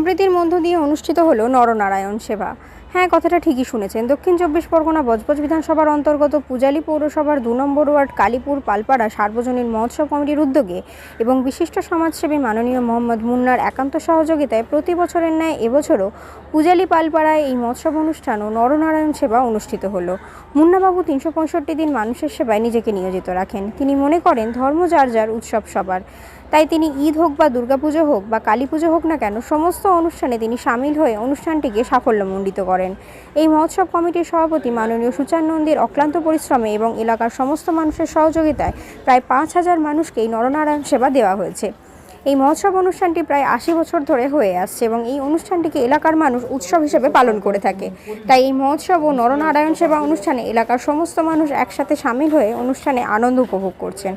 সম্প্রীতির মধ্য দিয়ে অনুষ্ঠিত হলো নরনারায়ণ সেবা। হ্যাঁ কথাটা ঠিকই শুনেছেন। দক্ষিণ চব্বিশ পরগনা বজবজ বিধানসভার অন্তর্গত পূজালী পৌরসভার দু নম্বর ওয়ার্ড কালীপুর পালপাড়া সার্বজনীন মহোৎসব কমিটির উদ্যোগে এবং বিশিষ্ট সমাজসেবী মাননীয় মোহাম্মদ মুন্নার একান্ত সহযোগিতায় প্রতি বছরের ন্যায় এবছরও পূজালী পালপাড়ায় এই মহোৎসব অনুষ্ঠান ও নরনারায়ণ সেবা অনুষ্ঠিত হলো। মুন্নাবাবু তিনশো পঁয়ষট্টি দিন মানুষের সেবায় নিজেকে নিয়োজিত রাখেন। তিনি মনে করেন, ধর্ম যার যার, উৎসব সবার। তাই তিনি ঈদ হোক বা দুর্গাপুজো হোক বা কালী পুজো হোক না কেন, সমস্ত অনুষ্ঠানে তিনি সামিল হয়ে অনুষ্ঠানটিকে সাফল্যমণ্ডিত করেন। এই মহোৎসব কমিটির সভাপতি মাননীয় সুচার নন্দীর অক্লান্ত পরিশ্রমে এবং এলাকার সমস্ত মানুষের সহযোগিতায় প্রায় পাঁচ হাজার মানুষকে এই নরনারায়ণ সেবা দেওয়া হয়েছে। এই মহোৎসব অনুষ্ঠানটি প্রায় আশি বছর ধরে হয়ে আসছে এবং এই অনুষ্ঠানটিকে এলাকার মানুষ উৎসব হিসেবে পালন করে থাকে। তাই এই মহোৎসব ও নরনারায়ণ সেবা অনুষ্ঠানে এলাকার সমস্ত মানুষ একসাথে সামিল হয়ে অনুষ্ঠানে আনন্দ উপভোগ করছেন।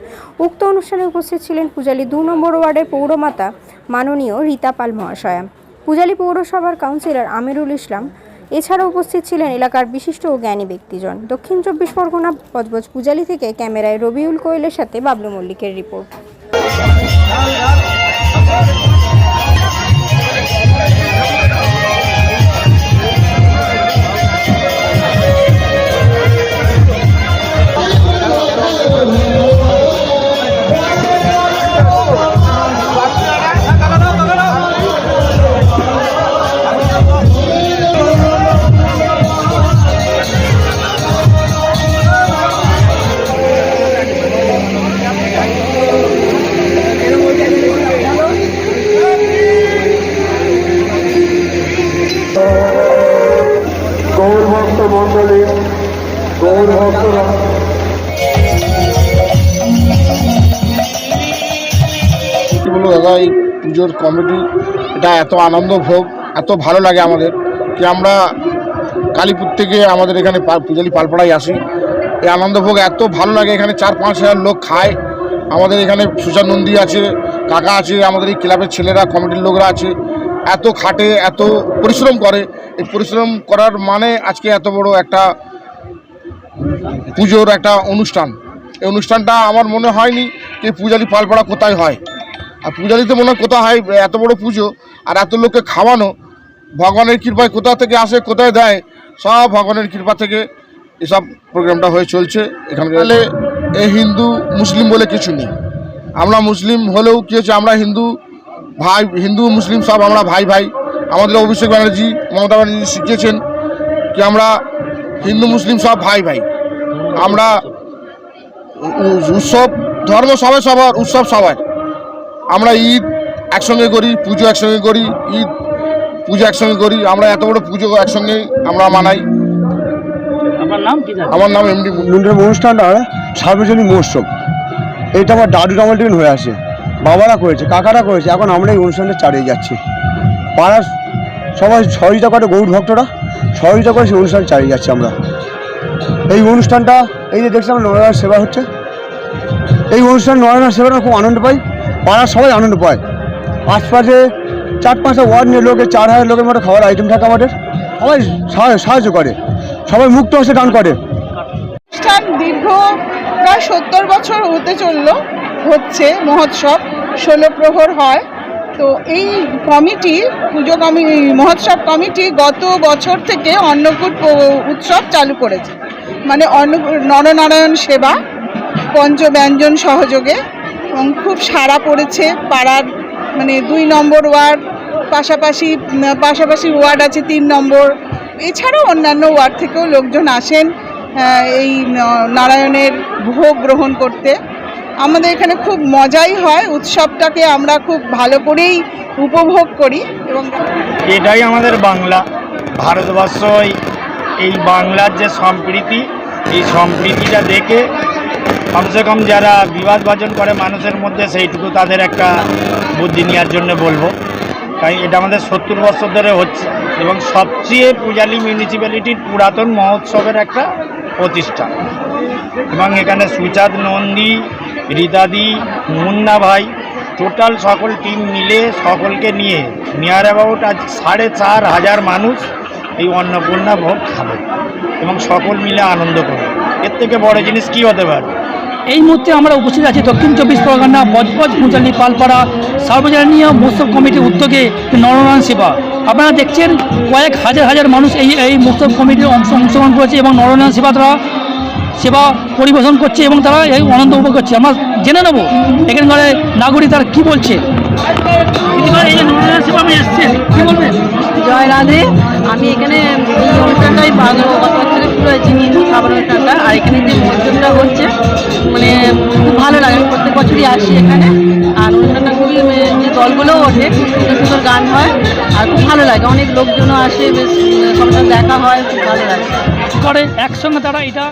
উক্ত অনুষ্ঠানে উপস্থিত ছিলেন পূজালী দু নম্বর ওয়ার্ডের পৌরমাতা মাননীয় রীতা পাল মহাশয়া। পূজালী পৌরসভার কাউন্সিলর আমিরুল ইসলাম এছাড়াও উপস্থিত ছিলেন এলাকার বিশিষ্ট ও জ্ঞানী ব্যক্তিজন। দক্ষিণ চব্বিশ পরগনা বজবজ পূজালি থেকে ক্যামেরায় রবিউল কোয়েলের সাথে বাবলু মল্লিকের রিপোর্ট। গৌর ভক্ত মন্ডলী গৌর ভক্তরা। কি বলব দাদা এই পুজোর কমিটি এটা এত আনন্দ ভোগ, এত ভালো লাগে আমাদের কি আমরা কালীপুর থেকে আমাদের এখানে পূজালি পালপাড়ায় আসি। এই আনন্দ ভোগ এত ভালো লাগে, এখানে চার পাঁচ হাজার লোক খায়। আমাদের এখানে সুশান নন্দী আছে, কাকা আছে, আমাদের এই ক্লাবের ছেলেরা কমিটির লোকরা আছে। এত খাটে, এত পরিশ্রম করে। এই পরিশ্রম করার মানে আজকে এত বড় একটা পুজোর একটা অনুষ্ঠান। এই অনুষ্ঠানটা আমার মনে হয়নি যে পূজালি পালপাড়া কোথায় হয়। আর পূজারিতে মনে হয় কোথায় হয়, এত বড় পুজো আর এত লোককে খাওয়ানো, ভগবানের কৃপায় কোথা থেকে আসে, কোথায় দেয়, সব ভগবানের কৃপা থেকে এসব প্রোগ্রামটা হয়ে চলছে। এখানকার এ হিন্দু, মুসলিম বলে কিছু নেই। আমরা মুসলিম হলেও কী হচ্ছে আমরা হিন্দু ভাই হিন্দু মুসলিম সব আমরা ভাই ভাই। আমাদের অভিষেক ব্যানার্জি মমতা ব্যানার্জি শিখিয়েছেন কি আমরা হিন্দু মুসলিম সব ভাই ভাই। আমরা উৎসব ধর্ম সবাই সবার উৎসব সবার। আমরা ঈদ একসঙ্গে করি পুজো একসঙ্গে করি ঈদ পুজো একসঙ্গে করি। আমরা এত বড় পুজো একসঙ্গে আমরা মানাই। আমার নাম এমডি অনুষ্ঠানটা সার্বজনীন মহোৎসব। এটা আমার দাদু টমাটিন হয়ে আসে। বাবারা করেছে, কাকারা করেছে, এখন আমরা এই অনুষ্ঠানটা চালিয়ে যাচ্ছি। পাড়ার সবাই সহযোগিতা করে গৌর ভক্তরা সহযোগিতা করে সেই অনুষ্ঠান চালিয়ে যাচ্ছি আমরা। এই অনুষ্ঠানটা, এই যে দেখছিলাম নরনারায়ণ সেবা হচ্ছে। এই অনুষ্ঠান নরনারায়ণ সেবাটা খুব আনন্দ পাই, পাড়ার সবাই আনন্দ পায়। আশপাশে চার পাঁচটা ওয়ার্ড নিয়ে লোকে, চার হাজার লোকের মতো খাওয়ার আইটেম থাকে আমাদের। সবাই সাহায্য- করে, সবাই মুক্ত হচ্ছে দান করে। অনুষ্ঠান দীর্ঘ প্রায় সত্তর বছর হতে চলল। হচ্ছে মহোৎসব, ষোলো প্রহর হয়। তো এই কমিটি, পুজো কমি, মহোৎসব কমিটি গত বছর থেকে অন্নকূট উৎসব চালু করেছে। মানে অন্ন, নরনারায়ণ সেবা, পঞ্চব্যঞ্জন সহযোগে এবং খুব সাড়া পড়েছে পাড়ার মানে দুই নম্বর ওয়ার্ড, পাশাপাশি পাশাপাশি ওয়ার্ড আছে তিন নম্বর। এছাড়াও অন্যান্য ওয়ার্ড থেকেও লোকজন আসেন এই নারায়ণের ভোগ গ্রহণ করতে। আমাদের এখানে খুব মজাই হয়, উৎসবটাকে আমরা খুব ভালো করেই উপভোগ করি এবং এটাই আমাদের বাংলা। ভারতবর্ষ এই- এই বাংলার যে সম্প্রীতি, এই সম্প্রীতিটা দেখে কমসে কম যারা বিবাদ বাজন করে মানুষের মধ্যে, সেইটুকু তাদের একটা বুদ্ধি নেওয়ার জন্য বলব। তাই এটা আমাদের সত্তর বছর ধরে হচ্ছে এবং সবচেয়ে পূজালী মিউনিসিপ্যালিটির পুরাতন মহোৎসবের একটা প্রতিষ্ঠান এবং এখানে সুচাঁদ নন্দী রীতাদি মুন্না ভাই, টোটাল সকল টিম মিলে সকলকে নিয়ে নিয়ার অ্যাবাউট আজ সাড়ে চার হাজার মানুষ এই অন্নপূর্ণা ভোগ খাবে এবং সকল মিলে আনন্দ করবে। এর থেকে বড় জিনিস কি হতে পারে? এই মুহূর্তে আমরা উপস্থিত আছি দক্ষিণ চব্বিশ পরগনা বজবজ পূজালি পালপাড়া সার্বজনীয় মৎস্য কমিটির উদ্যোগে নরনারায়ণ সেবা। আপনারা দেখছেন কয়েক হাজার হাজার মানুষ এই এই মৎস্য কমিটির অংশ অংশগ্রহণ করেছে এবং নরনারায়ণ সেবা তারা সেবা পরিবেশন করছে এবং তারা এই আনন্দ উপভোগ করছে। আমরা জেনে নেব এখানকার নাগরিক তারা কী বলছে। জয় রাধে আমি এখানে এই অনুষ্ঠানটাই বাংলা থেকে শুরু হয়েছে হিন্দু খাবার অনুষ্ঠানটা। আর এখানে যে অনুষ্ঠানটা হচ্ছে মানে খুব ভালো লাগে আমি প্রত্যেক বছরই আসি এখানে। আর অনুষ্ঠানটা খুবই মানে যে দলগুলোও ওঠে খুব সুন্দর সুন্দর গান হয় আর খুব ভালো লাগে। অনেক লোকজনও আসে বেশ সাথে দেখা হয় খুব ভালো লাগে। করে একসঙ্গে তারা এটা